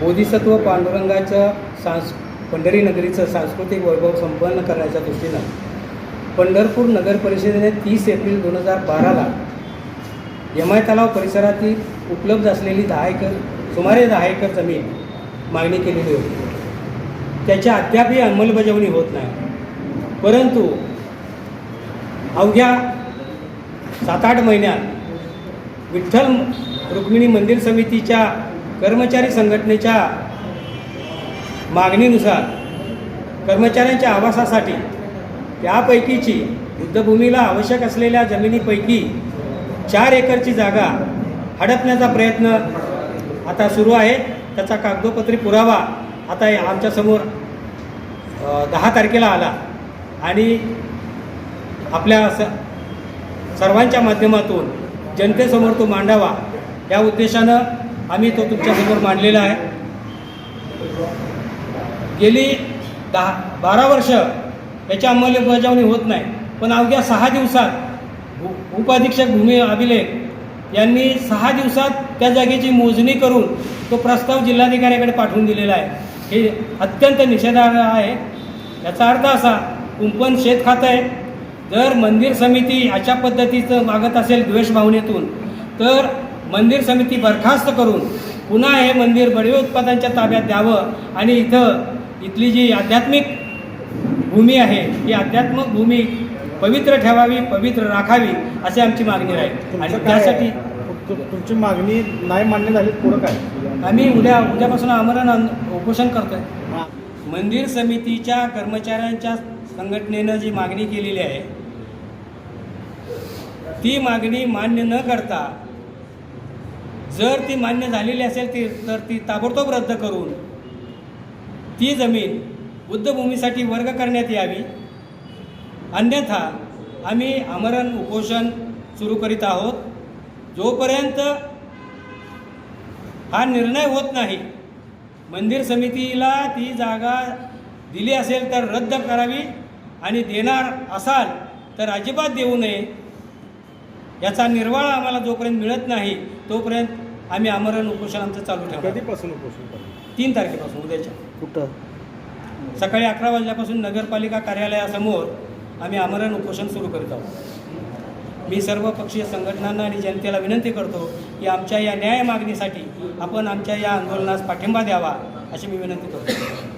बोधिसत्व पांडुरंगाच्या सांस पंढरी नगरीचं सांस्कृतिक वैभव संपन्न करण्याच्या दृष्टीनं पंढरपूर नगर परिषदेने तीस एप्रिल दोन हजार बाराला यमाय तलाव परिसरातील उपलब्ध असलेली दहा एकर सुमारे दहा एकर जमीन मागणी केलेली होती. त्याची अद्यापही अंमलबजावणी होत नाही. परंतु अवघ्या सात आठ महिन्यात विठ्ठल रुक्मिणी मंदिर समितीच्या कर्मचारी संघटनेच्या मागणीनुसार कर्मचाऱ्यांच्या आवासासाठी त्यापैकीची युद्धभूमीला आवश्यक असलेल्या जमिनीपैकी चार एकरची जागा हडपण्याचा प्रयत्न आता सुरू आहे. त्याचा कागदोपत्री पुरावा आता आमच्यासमोर दहा तारखेला आला. आणि आपल्या स सर्वांच्या माध्यमातून जनतेसमोर तो मांडावा या उद्देशानं आम्ही तो तुमच्यासमोर मांडलेला आहे. गेली दहा बारा वर्ष याची अंमलबजावणी होत नाही पण अवघ्या सहा दिवसात उ- उपाधीक्षक भूमी अभिलेख यांनी सहा दिवसात त्या जागेची मोजणी करून तो प्रस्ताव जिल्हाधिकाऱ्याकडे पाठवून दिलेला आहे. हे अत्यंत निषेधार्ह आहे. याचा अर्थ असा कुंपण शेत खातं आहे. जर मंदिर समिती अशा पद्धतीचं मागत असेल द्वेष भावनेतून तर मंदिर समिती बरखास्त करून पुन्हा हे मंदिर बडवे उत्पादनाच्या ताब्यात द्यावं आणि इथं इथली जी आध्यात्मिक भूमी आहे ही आध्यात्मिक भूमी पवित्र ठेवावी पवित्र राखावी अशी आमची मागणी आहे आणि त्यासाठी तुमची मागणी नाही मान्य झाली पुढं काय? आम्ही उद्या उद्यापासून आमरण उपोषण करतोय. मंदिर समितीच्या कर्मचाऱ्यांच्या संघटनेनं जी मागणी केलेली आहे ती मागणी मान्य न करता जर ती मान्य झालेली असेल ती तर ती ताबडतोब रद्द करून ती जमीन बुद्धभूमीसाठी वर्ग करण्यात यावी. अन्यथा आम्ही आमरण उपोषण सुरू करीत आहोत. जोपर्यंत हा निर्णय होत नाही मंदिर समितीला ती जागा दिली असेल तर रद्द करावी. आणि देणार असाल तर अजिबात देऊ नये. याचा निर्वाळा आम्हाला जोपर्यंत मिळत नाही तोपर्यंत आम्ही आमरण उपोषण आमचं चालू ठेवू कधीपासून उपोषण तीन तारखेपासून उद्याच्या. कुठं? सकाळी अकरा वाजल्यापासून नगरपालिका कार्यालयासमोर आम्ही आमरण उपोषण सुरू करीत आहोत. मी सर्व पक्षीय संघटनांना आणि जनतेला विनंती करतो की आमच्या या न्याय मागणीसाठी आपण आमच्या या आंदोलनास पाठिंबा द्यावा अशी मी विनंती करतो.